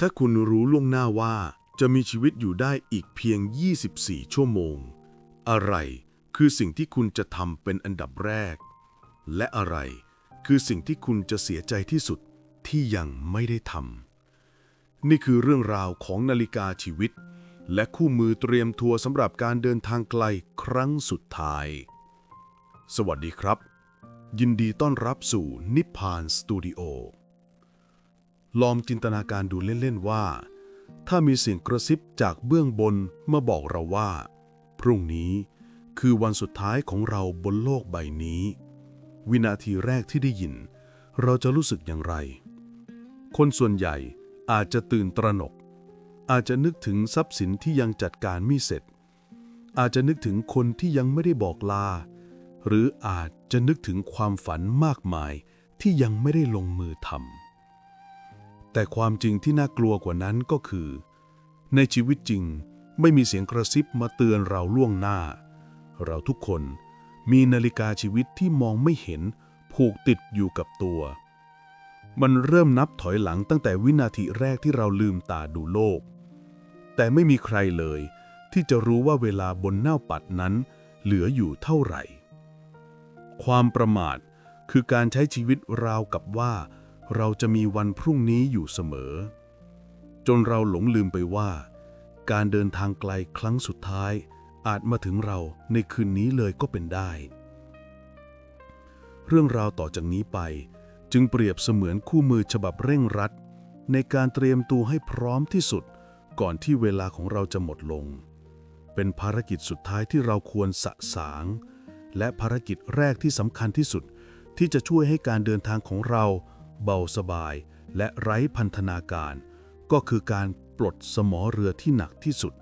ถ้าคุณรู้ล่วงหน้าว่าจะมีชีวิตอยู่ได้อีกเพียง 24 ชั่วโมง อะไรคือสิ่งที่คุณจะทำเป็นอันดับแรก และอะไรคือสิ่งที่คุณจะเสียใจที่สุดที่ยังไม่ได้ทำ นี่คือเรื่องราวของนาฬิกาชีวิต และคู่มือเตรียมทัวร์สำหรับการเดินทางไกลครั้งสุดท้าย สวัสดีครับ ยินดีต้อนรับสู่นิพพานสตูดิโอ ลองจินตนาการดูเล่นๆว่า ถ้ามีเสียงกระซิบจากเบื้องบนมาบอกเราว่า พรุ่งนี้คือวันสุดท้ายของเราบนโลกใบนี้ วินาทีแรกที่ได้ยิน เราจะรู้สึกอย่างไร คนส่วนใหญ่อาจจะตื่นตระหนก อาจจะนึกถึงทรัพย์สินที่ยังจัดการไม่เสร็จ อาจจะนึกถึงคนที่ยังไม่ได้บอกลา หรืออาจจะนึกถึงความฝันมากมายที่ยังไม่ได้ลงมือทำ แต่ความจริงที่น่ากลัวกว่านั้นก็คือ ในชีวิตจริงไม่มีเสียงกระซิบมาเตือนเราล่วงหน้า เราทุกคนมีนาฬิกาชีวิตที่มองไม่เห็นผูกติดอยู่กับตัว มันเริ่มนับถอยหลังตั้งแต่วินาทีแรกที่เราลืมตาดูโลก แต่ไม่มีใครเลย ที่จะรู้ว่าเวลาบนหน้าปัดนั้น เหลืออยู่เท่าไหร่ ความประมาทคือการใช้ชีวิตราวกับว่า เราจะมีวันพรุ่งนี้อยู่เสมอ จนเราหลงลืมไปว่า การเดินทางไกลครั้งสุดท้าย อาจมาถึงเราในคืนนี้เลยก็เป็นได้ เรื่องราวต่อจากนี้ไป จึงเปรียบเสมือนคู่มือฉบับเร่งรัด ในการเตรียมตัวให้พร้อมที่สุด ก่อนที่เวลาของเราจะหมดลง เป็นภารกิจสุดท้ายที่เราควรสะสาง และภารกิจแรกที่สำคัญที่สุดที่จะช่วยให้การเดินทางของเรา เบาสบาย และไร้พันธนาการ ก็คือการปลดสมอเรือที่หนักที่สุด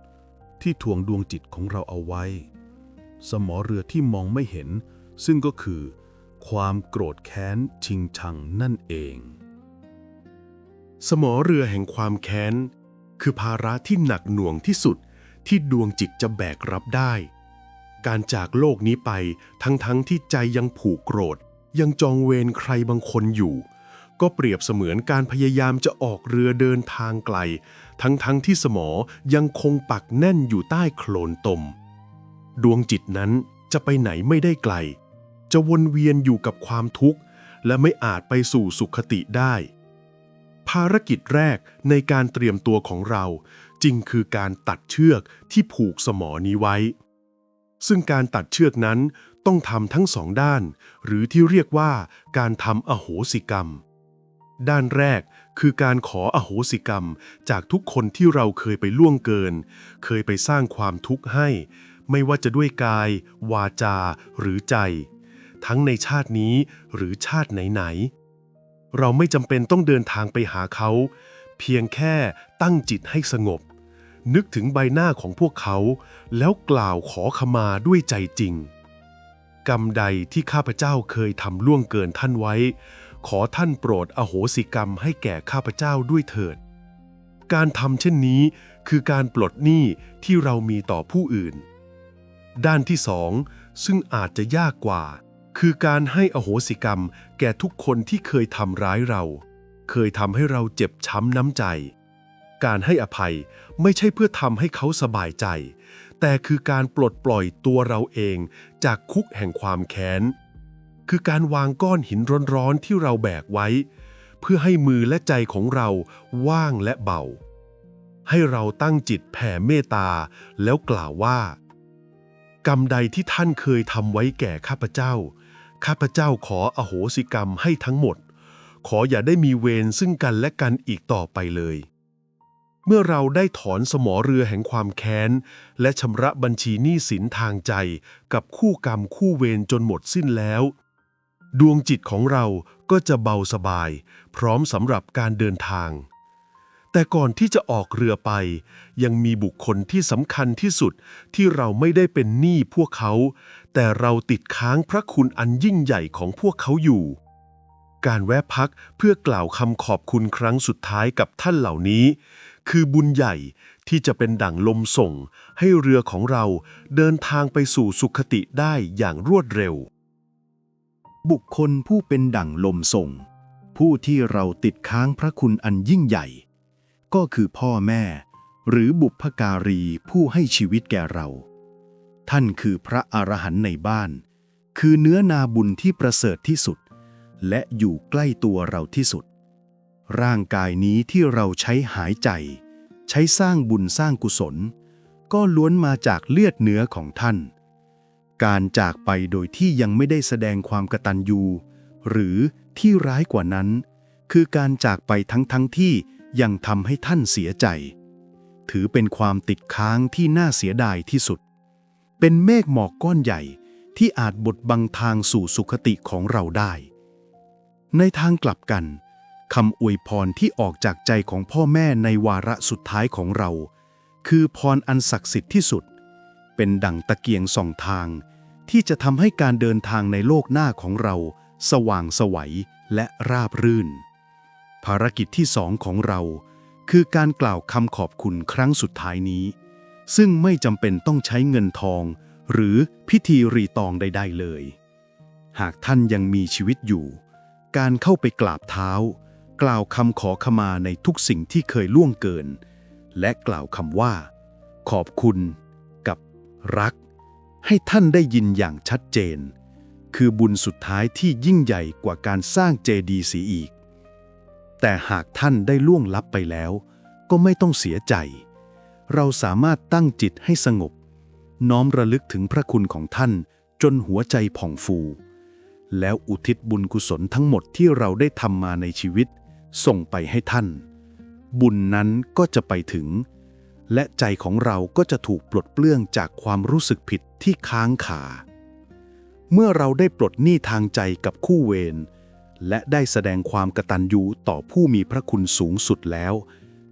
ที่ถ่วงดวงจิตของเราเอาไว้ สมอเรือที่มองไม่เห็น ซึ่งก็คือ ความโกรธแค้นชิงชังนั่นเอง สมอเรือแห่งความแค้น คือภาระที่หนักหน่วงที่สุดที่ดวงจิตจะแบกรับได้ การจากโลกนี้ไปทั้งๆทที่ใจยังผูกโกรธ ยังจองเวรใครบางคนอยู่ ก็เปรียบเสมือนการพยายามจะออกเรือเดินทางไกล ทั้งๆทที่สมอยังคงปักแน่นอยู่ใต้โคลนตม ดวงจิตนั้นจะไปไหนไม่ได้ไกล จะวนเวียนอยู่กับความทุกข์ และไม่อาจไปสู่สุขติได้ ภารกิจแรกในการเตรียมตัวของเราจริงคือการตัดเชือกที่ผูกสมอนี้ไว้ ซึ่งการตัดเชือกนั้นต้องทำทั้งสองด้าน หรือที่เรียกว่าการทำอโหสิกรรม ด้านแรกคือการขออโหสิกรรม จากทุกคนที่เราเคยไปล่วงเกิน เคยไปสร้างความทุกข์ให้ ไม่ว่าจะด้วยกาย วาจา หรือใจ ทั้งในชาตินี้หรือชาติไหนๆ เราไม่จำเป็นต้องเดินทางไปหาเขา เพียงแค่ตั้งจิตให้สงบ นึกถึงใบหน้าของพวกเขา แล้วกล่าวขอขมาด้วยใจจริง กรรมใดที่ข้าพเจ้าเคยทำล่วงเกินท่านไว้ ขอท่านโปรดอโหสิกรรมให้แก่ข้าพเจ้าด้วยเถิด การทำเช่นนี้คือการปลดหนี้ที่เรามีต่อผู้อื่น ด้านที่สองซึ่งอาจจะยากกว่า คือการให้อโหสิกรรมแก่ทุกคนที่เคยทำร้ายเรา เคยทำให้เราเจ็บช้ำน้ำใจ การให้อภัยไม่ใช่เพื่อทำให้เขาสบายใจ แต่คือการปลดปล่อยตัวเราเองจากคุกแห่งความแค้น คือการวางก้อนหินร้อนๆที่เราแบกไว้ เพื่อให้มือและใจของเราว่างและเบา ให้เราตั้งจิตแผ่เมตตาแล้วกล่าวว่า กรรมใดที่ท่านเคยทำไว้แก่ข้าพเจ้า ข้าพเจ้าขออโหสิกรรมให้ทั้งหมด ขออย่าได้มีเวรซึ่งกันและกันอีกต่อไปเลยเมื่อเราได้ถอนสมอเรือแห่งความแค้น และชำระบัญชีหนี้สินทางใจกับคู่กรรมคู่เวรจนหมดสิ้นแล้ว ดวงจิตของเราก็จะเบาสบาย พร้อมสำหรับการเดินทาง แต่ก่อนที่จะออกเรือไป ยังมีบุคคลที่สำคัญที่สุดที่เราไม่ได้เป็นหนี้พวกเขา แต่เราติดค้างพระคุณอันยิ่งใหญ่ของพวกเขาอยู่ การแวะพักเพื่อกล่าวคำขอบคุณครั้งสุดท้ายกับท่านเหล่านี้ คือบุญใหญ่ที่จะเป็นดั่งลมส่ง ให้เรือของเราเดินทางไปสู่สุขติได้อย่างรวดเร็ว บุคคลผู้เป็นดั่งลมส่ง ผู้ที่เราติดค้างพระคุณอันยิ่งใหญ่ ก็คือพ่อแม่ หรือบุพการีผู้ให้ชีวิตแก่เรา ท่านคือพระอรหันต์ในบ้าน คือเนื้อนาบุญที่ประเสริฐที่สุด และอยู่ใกล้ตัวเราที่สุด ร่างกายนี้ที่เราใช้หายใจ ใช้สร้างบุญสร้างกุศล ก็ล้วนมาจากเลือดเนื้อของท่าน การจากไปโดยที่ยังไม่ได้แสดงความกตัญญูหรือที่ร้ายกว่านั้น คือการจากไปทั้งทั้งๆที่ยังทำให้ท่านเสียใจ ถือเป็นความติดค้างที่น่าเสียดายที่สุด เป็นเมฆหมอกก้อนใหญ่ที่อาจบดบังทางสู่สุขติของเราได้ ในทางกลับกันคำอวยพรที่ออกจากใจของพ่อแม่ในวาระสุดท้ายของเรา คือพรอันศักดิ์สิทธิ์ที่สุด เป็นดั่งตะเกียงส่องทาง ที่จะทำให้การเดินทางในโลกหน้าของเรา สว่างไสวัยและราบรื่น ภารกิจที่สองของเรา คือการกล่าวคำขอบคุณครั้งสุดท้ายนี้ ซึ่งไม่จำเป็นต้องใช้เงินทอง หรือพิธีรีตองใด ๆเลย หากท่านยังมีชีวิตอยู่ การเข้าไปกราบเท้า กล่าวคำขอขมาในทุกสิ่งที่เคยล่วงเกิน และกล่าวคำว่า ขอบคุณ กับรัก ให้ท่านได้ยินอย่างชัดเจน คือบุญสุดท้ายที่ยิ่งใหญ่กว่าการสร้างเจดีย์เสียอีก แต่หากท่านได้ล่วงลับไปแล้ว ก็ไม่ต้องเสียใจ เราสามารถตั้งจิตให้สงบ น้อมระลึกถึงพระคุณของท่านจนหัวใจผ่องฟู แล้วอุทิศบุญกุศลทั้งหมดที่เราได้ทำมาในชีวิต ส่งไปให้ท่าน บุญนั้นก็จะไปถึง และใจของเราก็จะถูกปลดเปลื้องจากความรู้สึกผิดที่ค้างคาเมื่อเราได้ปลดหนี้ทางใจกับคู่เวรและได้แสดงความกตัญญูต่อผู้มีพระคุณสูงสุดแล้ว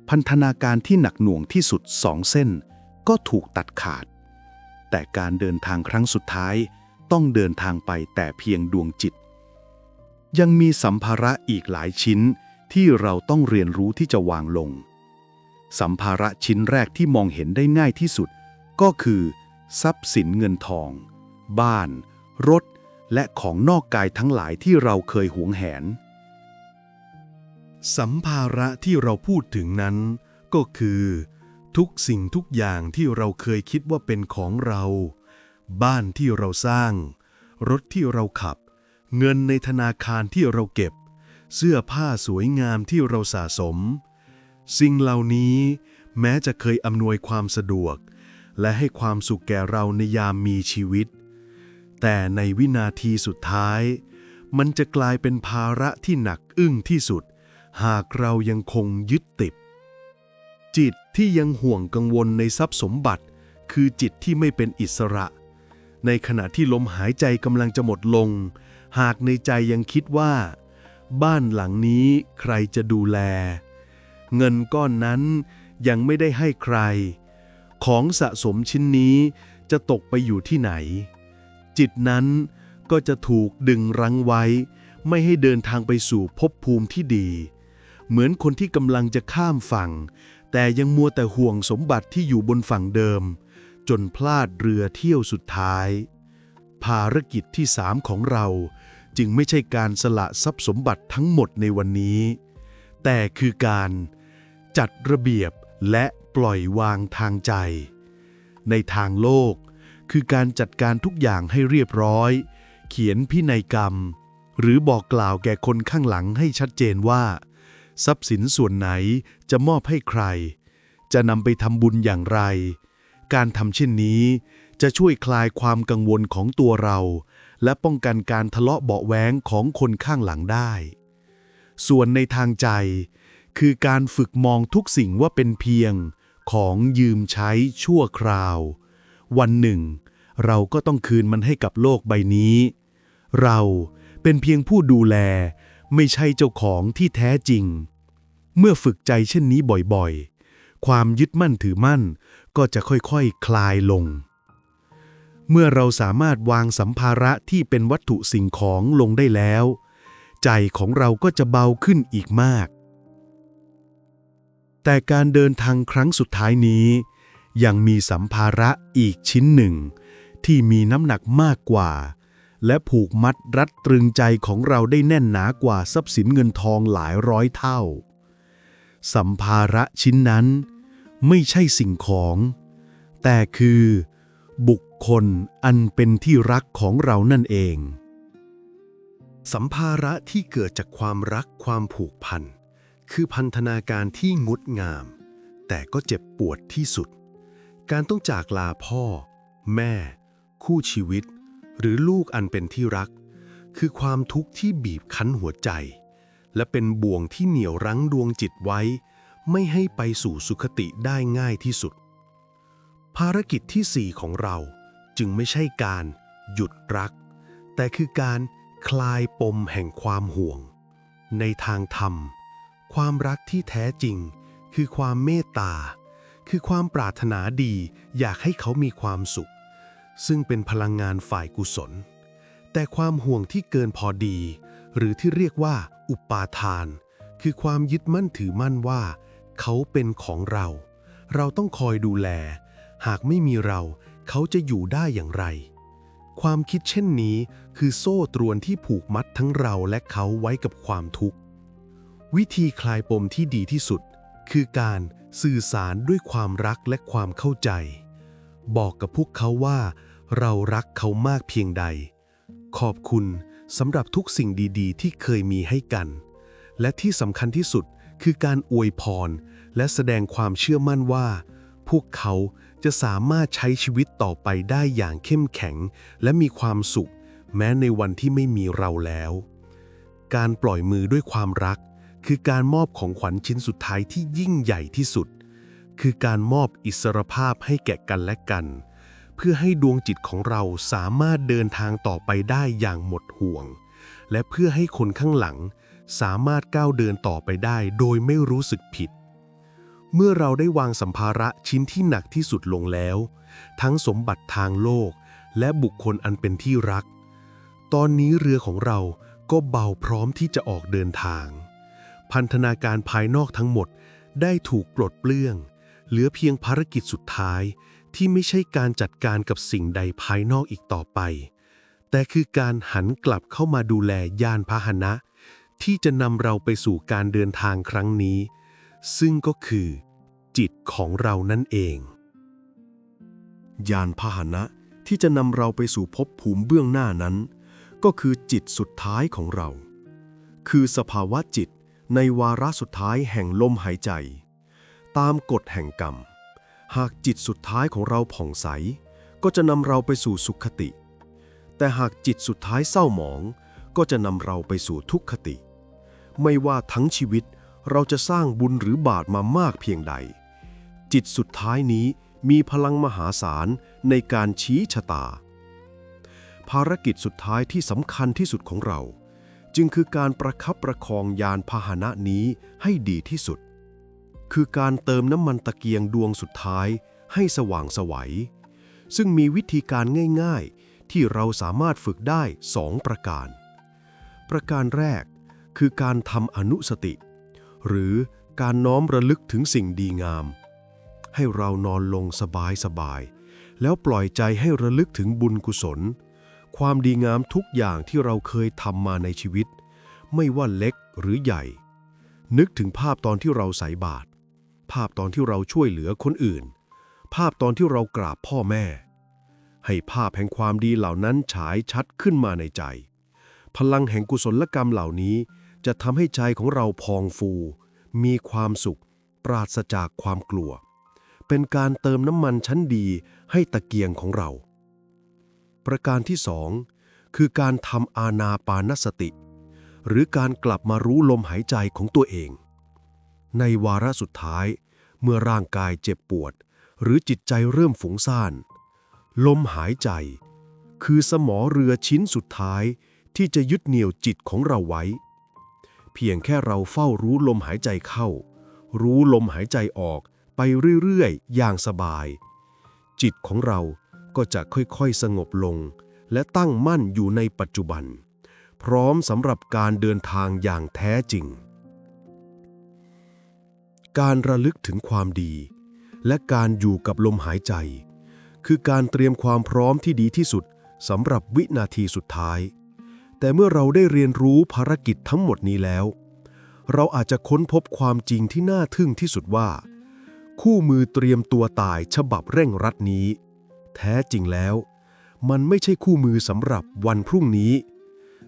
พันธนาการที่หนักหน่วงที่สุดสองเส้น ก็ถูกตัดขาด แต่การเดินทางครั้งสุดท้าย ต้องเดินทางไปแต่เพียงดวงจิต ยังมีสัมภาระอีกหลายชิ้นที่เราต้องเรียนรู้ที่จะวางลง สัมภาระชิ้นแรกที่มองเห็นได้ง่ายที่สุด ก็คือ ทรัพย์สินเงินทอง บ้าน รถ และของนอกกายทั้งหลายที่เราเคยหวงแหน สัมภาระที่เราพูดถึงนั้น ก็คือ ทุกสิ่งทุกอย่างที่เราเคยคิดว่าเป็นของเรา บ้านที่เราสร้าง รถที่เราขับ เงินในธนาคารที่เราเก็บ เสื้อผ้าสวยงามที่เราสะสม สิ่งเหล่านี้แม้จะเคยอำนวยความสะดวก และให้ความสุขแก่เราในยามมีชีวิต แต่ในวินาทีสุดท้าย มันจะกลายเป็นภาระที่หนักอึ้งที่สุด หากเรายังคงยึดติด จิตที่ยังห่วงกังวลในทรัพย์สมบัติ คือจิตที่ไม่เป็นอิสระ ในขณะที่ลมหายใจกำลังจะหมดลง หากในใจยังคิดว่า บ้านหลังนี้ใครจะดูแล เงินก้อนนั้นยังไม่ได้ให้ใคร ของสะสมชิ้นนี้จะตกไปอยู่ที่ไหน จิตนั้นก็จะถูกดึงรั้งไว้ ไม่ให้เดินทางไปสู่ภพภูมิที่ดี เหมือนคนที่กำลังจะข้ามฝั่ง แต่ยังมัวแต่ห่วงสมบัติที่อยู่บนฝั่งเดิม จนพลาดเรือเที่ยวสุดท้าย ภารกิจที่สามของเราจึงไม่ใช่การสละทรัพย์สมบัติทั้งหมดในวันนี้ แต่คือการ จัดระเบียบและปล่อยวางทางใจ ในทางโลก คือการจัดการทุกอย่างให้เรียบร้อย เขียนพินัยกรรม หรือบอกกล่าวแก่คนข้างหลังให้ชัดเจนว่า ทรัพย์สินส่วนไหนจะมอบให้ใคร จะนำไปทำบุญอย่างไร การทำเช่นนี้จะช่วยคลายความกังวลของตัวเรา และป้องกันการทะเลาะเบาะแว้งของคนข้างหลังได้ ส่วนในทางใจ คือการฝึกมองทุกสิ่งว่าเป็นเพียงของยืมใช้ชั่วคราว วันหนึ่ง เราก็ต้องคืนมันให้กับโลกใบนี้ เราเป็นเพียงผู้ดูแล ไม่ใช่เจ้าของที่แท้จริง เมื่อฝึกใจเช่นนี้บ่อยๆ ความยึดมั่นถือมั่นก็จะค่อยๆคคลายลง เมื่อเราสามารถวางสัมภาระที่เป็นวัตถุสิ่งของลงได้แล้ว ใจของเราก็จะเบาขึ้นอีกมาก แต่การเดินทางครั้งสุดท้ายนี้ ยังมีสัมภาระอีกชิ้นหนึ่ง ที่มีน้ำหนักมากกว่า และผูกมัดรัดตรึงใจของเราได้แน่นหนากว่าทรัพย์สินเงินทองหลายร้อยเท่า สัมภาระชิ้นนั้น ไม่ใช่สิ่งของ แต่คือ บุคคลอันเป็นที่รักของเรานั่นเอง สัมภาระที่เกิดจากความรักความผูกพัน คือพันธนาการที่งดงาม แต่ก็เจ็บปวดที่สุด การต้องจากลาพ่อ แม่ คู่ชีวิต หรือลูกอันเป็นที่รัก คือความทุกข์ที่บีบคั้นหัวใจ และเป็นบ่วงที่เหนี่ยวรั้งดวงจิตไว้ ไม่ให้ไปสู่สุขติได้ง่ายที่สุด ภารกิจที่สี่ของเราจึงไม่ใช่การหยุดรัก แต่คือการคลายปมแห่งความห่วง ในทางธรรม ความรักที่แท้จริง คือความเมตตา คือความปรารถนาดีอยากให้เขามีความสุข ซึ่งเป็นพลังงานฝ่ายกุศล แต่ความห่วงที่เกินพอดี หรือที่เรียกว่า อุปาทาน คือความยึดมั่นถือมั่นว่า เขาเป็นของเรา เราต้องคอยดูแล หากไม่มีเรา เขาจะอยู่ได้อย่างไร ความคิดเช่นนี้ คือโซ่ตรวนที่ผูกมัดทั้งเราและเขาไว้กับความทุกข์ วิธีคลายปมที่ดีที่สุด คือการสื่อสารด้วยความรักและความเข้าใจ บอกกับพวกเขาว่า เรารักเขามากเพียงใด ขอบคุณสำหรับทุกสิ่งดีๆ ที่เคยมีให้กัน และที่สำคัญที่สุดคือการอวยพร และแสดงความเชื่อมั่นว่า พวกเขาจะสามารถใช้ชีวิตต่อไปได้อย่างเข้มแข็ง และมีความสุข แม้ในวันที่ไม่มีเราแล้ว การปล่อยมือด้วยความรัก คือการมอบของขวัญชิ้นสุดท้ายที่ยิ่งใหญ่ที่สุด คือการมอบอิสรภาพให้แก่กันและกัน เพื่อให้ดวงจิตของเราสามารถเดินทางต่อไปได้อย่างหมดห่วง และเพื่อให้คนข้างหลังสามารถก้าวเดินต่อไปได้โดยไม่รู้สึกผิด เมื่อเราได้วางสัมภาระชิ้นที่หนักที่สุดลงแล้ว ทั้งสมบัติทางโลก และบุคคลอันเป็นที่รัก ตอนนี้เรือของเราก็เบาพร้อมที่จะออกเดินทาง พันธนาการภายนอกทั้งหมดได้ถูกปลดเปลื้อง เหลือเพียงภารกิจสุดท้ายที่ไม่ใช่การจัดการกับสิ่งใดภายนอกอีกต่อไป แต่คือการหันกลับเข้ามาดูแลยานพาหนะ ที่จะนำเราไปสู่การเดินทางครั้งนี้ ซึ่งก็คือ จิตของเรานั่นเอง ยานพาหนะที่จะนำเราไปสู่ภพภูมิเบื้องหน้านั้น ก็คือจิตสุดท้ายของเรา คือสภาวะจิต ในวาระสุดท้ายแห่งลมหายใจ ตามกฎแห่งกรรม หากจิตสุดท้ายของเราผ่องใส ก็จะนำเราไปสู่สุขคติ แต่หากจิตสุดท้ายเศร้าหมอง ก็จะนำเราไปสู่ทุกขติ ไม่ว่าทั้งชีวิตเราจะสร้างบุญหรือบาปมามากเพียงใด จิตสุดท้ายนี้มีพลังมหาศาลในการชี้ชะตา ภารกิจสุดท้ายที่สำคัญที่สุดของเรา จึงคือการประคับประคองยานพาหนะนี้ให้ดีที่สุด คือการเติมน้ำมันตะเกียงดวงสุดท้ายให้สว่างสวัย ซึ่งมีวิธีการง่ายๆ ที่เราสามารถฝึกได้สองประการ ประการแรกคือการทำอนุสติ หรือการน้อมระลึกถึงสิ่งดีงาม ให้เรานอนลงสบายๆ แล้วปล่อยใจให้ระลึกถึงบุญกุศล ความดีงามทุกอย่างที่เราเคยทำมาในชีวิต ไม่ว่าเล็กหรือใหญ่ นึกถึงภาพตอนที่เราใส่บาตรภาพตอนที่เราช่วยเหลือคนอื่น ภาพตอนที่เรากราบพ่อแม่ ให้ภาพแห่งความดีเหล่านั้นฉายชัดขึ้นมาในใจ พลังแห่งกุศลกรรมเหล่านี้จะทำให้ใจของเราพองฟู มีความสุข ปราศจากความกลัว เป็นการเติมน้ำมันชั้นดีให้ตะเกียงของเรา ประการที่สองคือการทำอาณาปานสติ หรือการกลับมารู้ลมหายใจของตัวเอง ในวาระสุดท้าย เมื่อร่างกายเจ็บปวด หรือจิตใจเริ่มฝุ่งซ่าน ลมหายใจ คือสมอเรือชิ้นสุดท้ายที่จะยึดเหนี่ยวจิตของเราไว้ เพียงแค่เราเฝ้ารู้ลมหายใจเข้า รู้ลมหายใจออกไปเรื่อยๆ อย่างสบาย จิตของเรา ก็จะค่อยๆสงบลง และตั้งมั่นอยู่ในปัจจุบัน พร้อมสำหรับการเดินทางอย่างแท้จริง การระลึกถึงความดี และการอยู่กับลมหายใจ คือการเตรียมความพร้อมที่ดีที่สุดสำหรับวินาทีสุดท้าย แต่เมื่อเราได้เรียนรู้ภารกิจทั้งหมดนี้แล้ว เราอาจจะค้นพบความจริงที่น่าทึ่งที่สุดว่า คู่มือเตรียมตัวตายฉบับเร่งรัดนี้ แท้จริงแล้ว มันไม่ใช่คู่มือสำหรับวันพรุ่งนี้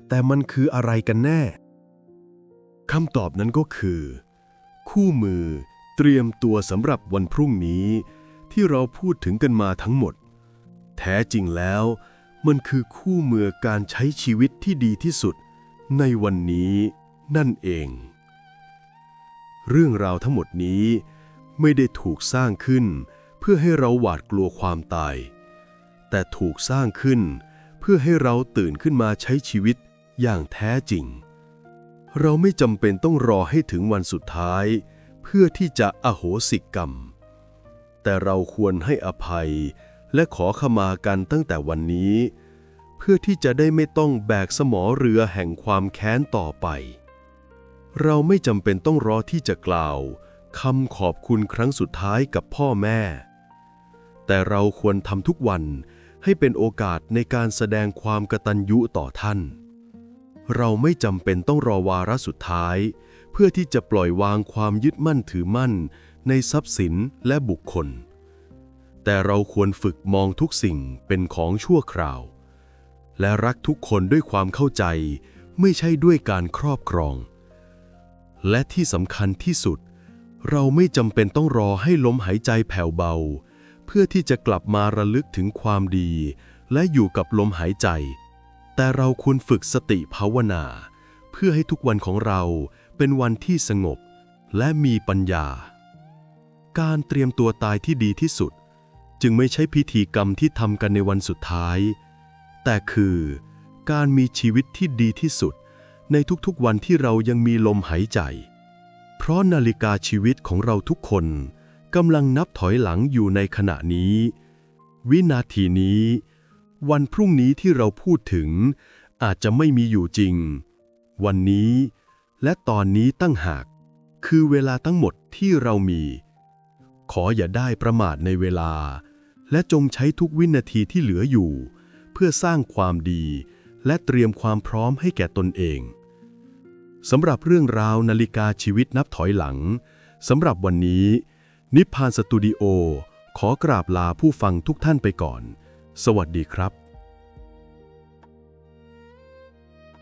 แต่มันคืออะไรกันแน่คำตอบนั้นก็คือ คู่มือเตรียมตัวสำหรับวันพรุ่งนี้ ที่เราพูดถึงกันมาทั้งหมด แท้จริงแล้ว มันคือคู่มือการใช้ชีวิตที่ดีที่สุด ในวันนี้นั่นเอง เรื่องราวทั้งหมดนี้ ไม่ได้ถูกสร้างขึ้น เพื่อให้เราหวาดกลัวความตาย แต่ถูกสร้างขึ้น เพื่อให้เราตื่นขึ้นมาใช้ชีวิตอย่างแท้จริง เราไม่จำเป็นต้องรอให้ถึงวันสุดท้าย เพื่อที่จะอโหสิกรรม แต่เราควรให้อภัยและขอขมากันตั้งแต่วันนี้ เพื่อที่จะได้ไม่ต้องแบกสมอเรือแห่งความแค้นต่อไป เราไม่จำเป็นต้องรอที่จะกล่าวคำขอบคุณครั้งสุดท้ายกับพ่อแม่ แต่เราควรทำทุกวัน ให้เป็นโอกาสในการแสดงความกตัญญูต่อท่าน เราไม่จำเป็นต้องรอวาระสุดท้าย เพื่อที่จะปล่อยวางความยึดมั่นถือมั่น ในทรัพย์สินและบุคคล แต่เราควรฝึกมองทุกสิ่งเป็นของชั่วคราว และรักทุกคนด้วยความเข้าใจ ไม่ใช่ด้วยการครอบครอง และที่สำคัญที่สุด เราไม่จำเป็นต้องรอให้ลมหายใจแผ่วเบา พื่อที่จะกลับมาระลึกถึงความดี และอยู่กับลมหายใจ แต่เราควรฝึกสติภาวนา เพื่อให้ทุกวันของเราเป็นวันที่สงบ และมีปัญญา การเตรียมตัวตายที่ดีที่สุด จึงไม่ใช่พิธีกรรมที่ทำกันในวันสุดท้าย แต่คือการมีชีวิตที่ดีที่สุด ในทุกๆวันที่เรายังมีลมหายใจ เพราะนาฬิกาชีวิตของเราทุกคน กำลังนับถอยหลังอยู่ในขณะนี้ วินาทีนี้ วันพรุ่งนี้ที่เราพูดถึง อาจจะไม่มีอยู่จริง วันนี้ และตอนนี้ตั้งหาก คือเวลาทั้งหมดที่เรามี ขออย่าได้ประมาทในเวลา และจงใช้ทุกวินาทีที่เหลืออยู่ เพื่อสร้างความดี และเตรียมความพร้อมให้แก่ตนเองสำหรับเรื่องราวนาฬิกาชีวิตนับถอยหลังสำหรับวันนี้ นิพพานสตูดิโอขอกราบลาผู้ฟังทุกท่านไปก่อน สวัสดีครับ